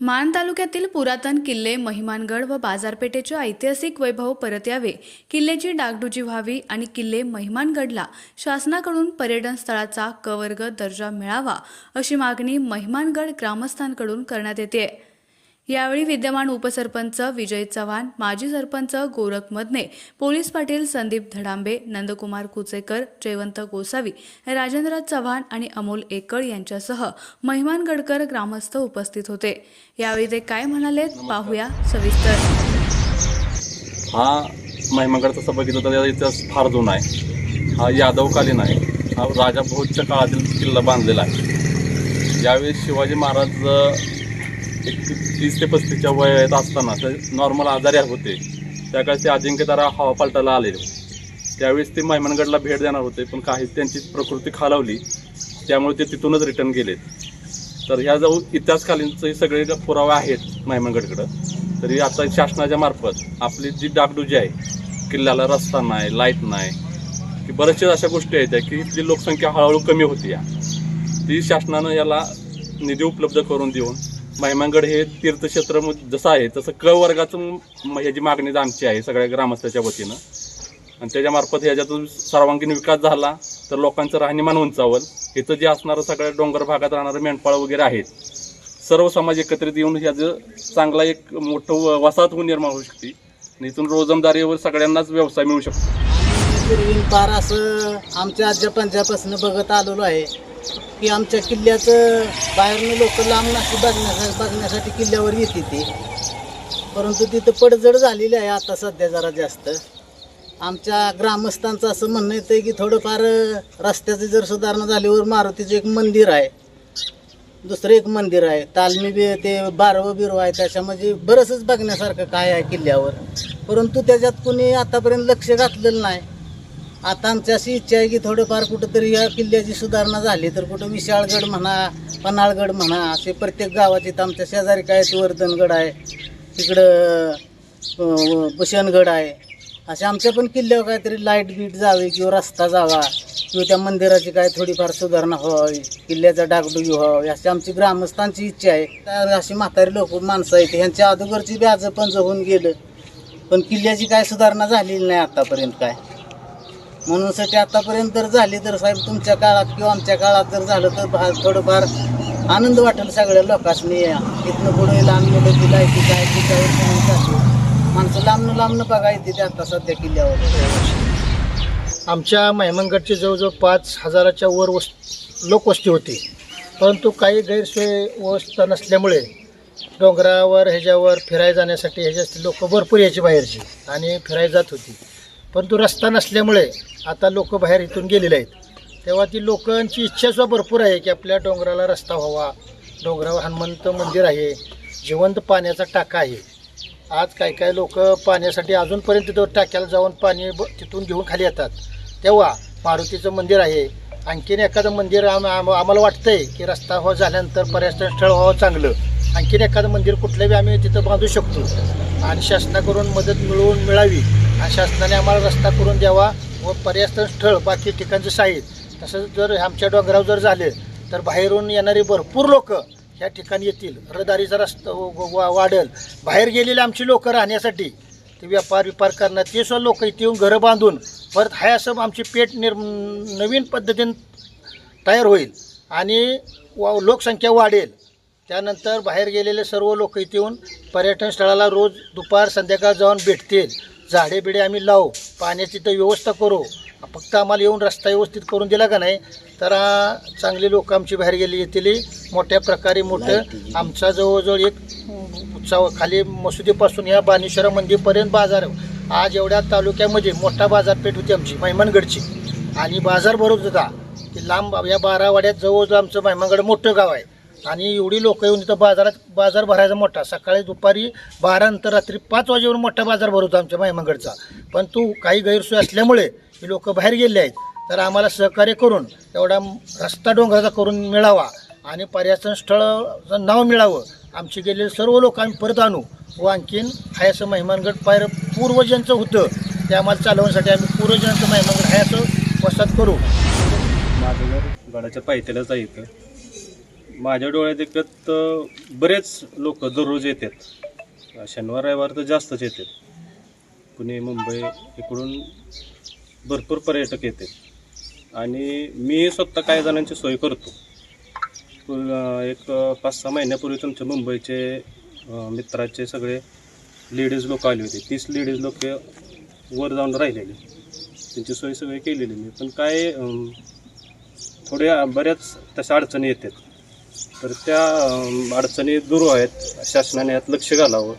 मान तालुक्यातील पुरातन किल्ले महिमानगड व बाजारपेठेचे ऐतिहासिक वैभव परत यावे. किल्ल्याची डागडुजी व्हावी आणि किल्ले महिमानगडला शासनाकडून पर्यटन स्थळाचा कवर्ग दर्जा मिळावा अशी मागणी महिमानगड ग्रामस्थांकडून करण्यात येते. यावेळी विद्यमान उपसरपंच विजय चव्हाण माजी सरपंच गोरख मदने पोलीस पाटील संदीप धडांबे नंदकुमार कुचेकर जयवंत गोसावी राजेंद्र चव्हाण आणि अमोल एकळ यांच्यासह महिमान गडकर ग्रामस्थ उपस्थित होते. यावेळी ते काय म्हणाले पाहूया सविस्तर. हा महिमागडचा तसं बघितलं तर इतिहास फार जुना आहे. हा यादवकालीन आहे. हा राजा भोजच्या काळातील किल्ला बांधलेला आहे. यावेळी शिवाजी महाराज तीस ते पस्तीसच्या वयात असताना ते नॉर्मल आजारी होते. त्याकाळी ते अजिंक्यतारा हवा पालटाला आले. त्यावेळेस ते मैमनगडला भेट देणार होते पण काही त्यांची प्रकृती खालावली त्यामुळे ते तिथूनच रिटर्न गेलेत. तर ह्या जाऊ इतिहासकालीनचे सगळे पुरावे आहेत मैमनगडकडं तरी आता शासनाच्या मार्फत आपली जी डागडुजी आहे किल्ल्याला रस्ता नाही लाइट नाही की बऱ्याचशा अशा गोष्टी आहेत त्या की इथली लोकसंख्या हळूहळू कमी होती या ती शासनानं याला निधी उपलब्ध करून देऊन महिमानगड हे तीर्थक्षेत्र जसं आहे तसं क वर्गाचं म- ह्याची मागणी आमची आहे सगळ्या ग्रामस्थाच्या वतीनं. आणि त्याच्यामार्फत ह्याच्यातून सर्वांगीण विकास झाला तर लोकांचं राहणीमान उंचावल. इथं जे असणारं सगळ्या डोंगर भागात राहणारं मेंढपाळ वगैरे आहेत सर्व समाज एकत्रित येऊन ह्याचं चांगला एक मोठं व- वसाहत होऊन निर्माण होऊ शकते. आणि इथून रोजमदारीवर सगळ्यांनाच व्यवसाय मिळू शकतो. पूर्वीन पार असं आमच्या आजच्या पंजापासून बघत आलेलो आहे. की आमच्या किल्ल्याचं बाहेरनं लोक लांब नाशी बघण्यासाठी बघण्यासाठी किल्ल्यावर येते ते. परंतु तिथं पडझड झालेली आहे आता सध्या जरा जास्त. आमच्या ग्रामस्थांचं असं म्हणणं येतं की थोडंफार रस्त्याची जर सुधारणा झाल्यावर मारुतीचं एक मंदिर आहे. दुसरं एक मंदिर आहे. तालमी बी ते बारवं बिरवं आहे. त्याच्यामध्ये म्हणजे बरंचच बघण्यासारखं काय आहे किल्ल्यावर. परंतु त्याच्यात कुणी आतापर्यंत लक्ष घातलेलं नाही. आता आमची अशी इच्छा आहे की थोडंफार कुठंतरी या किल्ल्याची सुधारणा झाली तर कुठं विशाळगड म्हणा पन्हाळगड म्हणा असे प्रत्येक गावाचे तर आमच्या शेजारी काय आहे, वर्धनगड आहे तिकडं भूषणगड आहे. असे आमच्या पण किल्ल्यावर काहीतरी लाइट बीट जावी किंवा रस्ता जावा किंवा त्या मंदिराची काय थोडीफार सुधारणा व्हावी किल्ल्याचा डागडुगी व्हावी अशी आमची ग्रामस्थांची इच्छा आहे. तर अशी म्हातारी लोक माणसं आहेत ह्यांच्या अगोदरची व्याज पण होऊन गेलं. पण किल्ल्याची काय सुधारणा झालेली नाही आतापर्यंत काय. म्हणून साठी आतापर्यंत जर झाली तर साहेब तुमच्या काळात किंवा आमच्या काळात जर झालं तर भा थोडंफार आनंद वाटेल सगळ्या लोकांनी इथनं पुढे लहान मुलं ती लायकी काय तिच्यावर माणसं लांबनं लांबनं बघा येते ते आता सध्या किल्ल्यावर. आमच्या महिमनगडची जवळजवळ पाच हजाराच्या वर वस् लोकवस्ती होती. परंतु काही गैरसोय व्यवस्था नसल्यामुळे डोंगरावर ह्याच्यावर फिरायला जाण्यासाठी ह्याच्या लोक भरपूर यायची बाहेरची आणि फिरायला जात होती. परंतु रस्ता नसल्यामुळे आता लोक बाहेर इथून गेलेले आहेत. तेव्हा ती लोकांची इच्छासुद्धा भरपूर आहे की आपल्या डोंगराला रस्ता व्हावा. डोंगरावर हनुमंत मंदिर आहे. जिवंत पाण्याचा टाका आहे. आज काय काय लोक पाण्यासाठी अजूनपर्यंत तिथं टाक्याला जाऊन पाणी ब तिथून घेऊन खाली येतात. तेव्हा मारुतीचं मंदिर आहे. आणखीन एखादं मंदिर आम आम- आम्हाला वाटतंय की रस्ता हो झाल्यानंतर पर्यटन स्थळ व्हावं चांगलं. आणखीन एखादं मंदिर कुठलंही आम्ही तिथं बांधू शकतो. आणि शासनाकडून मदत मिळवून मिळावी. आणि शासनाने आम्हाला रस्ता करून द्यावा व पर्यटन स्थळ बाकी ठिकाणचं साहित्य तसंच जर आमच्या डोंगरावर जर झाले तर बाहेरून येणारी भरपूर लोक ह्या ठिकाणी येतील. रहदारीचा रस्ता वा- वाढेल. बाहेर गेलेले आमची लोकं राहण्यासाठी ते व्यापार विपार करणार. ते सुद्धा लोक इथे येऊन घरं बांधून परत हाय असं आमची पेठ निर् नवीन पद्धतीने तयार होईल. आणि वा लोकसंख्या वाढेल. त्यानंतर बाहेर गेलेले सर्व लोक इथे येऊन पर्यटन स्थळाला रोज दुपार संध्याकाळ जाऊन भेटतील. झाडे बिडे आम्ही लावू. पाण्याची तर व्यवस्था करू. फक्त आम्हाला येऊन रस्ता व्यवस्थित करून दिला का नाही? तर चांगली लोक आमची बाहेर गेली येतील. मोठ्या प्रकारे मोठं आमचा जवळजवळ एक उत्सव खाली मसुदीपासून या बानेश्वरा मंदिरपर्यंत बाजार आज एवढ्या तालुक्यामध्ये मोठा बाजारपेठ होती आमची मैमनगडची आणि बाजार भरत होता. की लांब या बारावाड्यात जवळजवळ आमचं मैमनगड मोठं गाव आहे. आणि एवढी लोक येऊन इथं बाजारात बाजार भरायचा मोठा. सकाळी दुपारी बारा नंतर रात्री पाच वाजेवर मोठा बाजार भरवतो आमच्या महिमानगडचा पण तू काही गैरसोय असल्यामुळे ही लोक बाहेर गेले आहेत. तर आम्हाला सहकार्य करून एवढा रस्ता डोंगराचा करून मिळावा आणि पर्यटन स्थळाचं नाव मिळावं. आमची गेलेले सर्व लोक आम्ही परत आणू. व आणखीन हाय असं महिमानगड पायर पूर्वजांचं होतं. ते आम्हाला चालवण्यासाठी आम्ही पूर्वजांचं महिमानगड हाय असं वसात करू. माझं गडाच्या पायथ्यालाच आहे माझ्या डोळ्यात एकत बरेच लोक दररोज येतात. शनिवार रविवार तर जास्तच येतात. पुणे मुंबई इकडून भरपूर पर्यटक येतात. आणि मी स्वतः काही जणांची सोय करतो. पण, एक पाच सहा महिन्यापूर्वी तुमच्या मुंबईचे मित्राचे सगळे लेडीज लोक आले होते. तीस लेडीज लोक वर जाऊन राहिलेले. त्यांची सोय सगळी केलेली मी. पण काय थोड्या बऱ्याच तशा अडचणी येतात. तर त्या अडचणी दूर आहेत शासनाने यात लक्ष घालावं.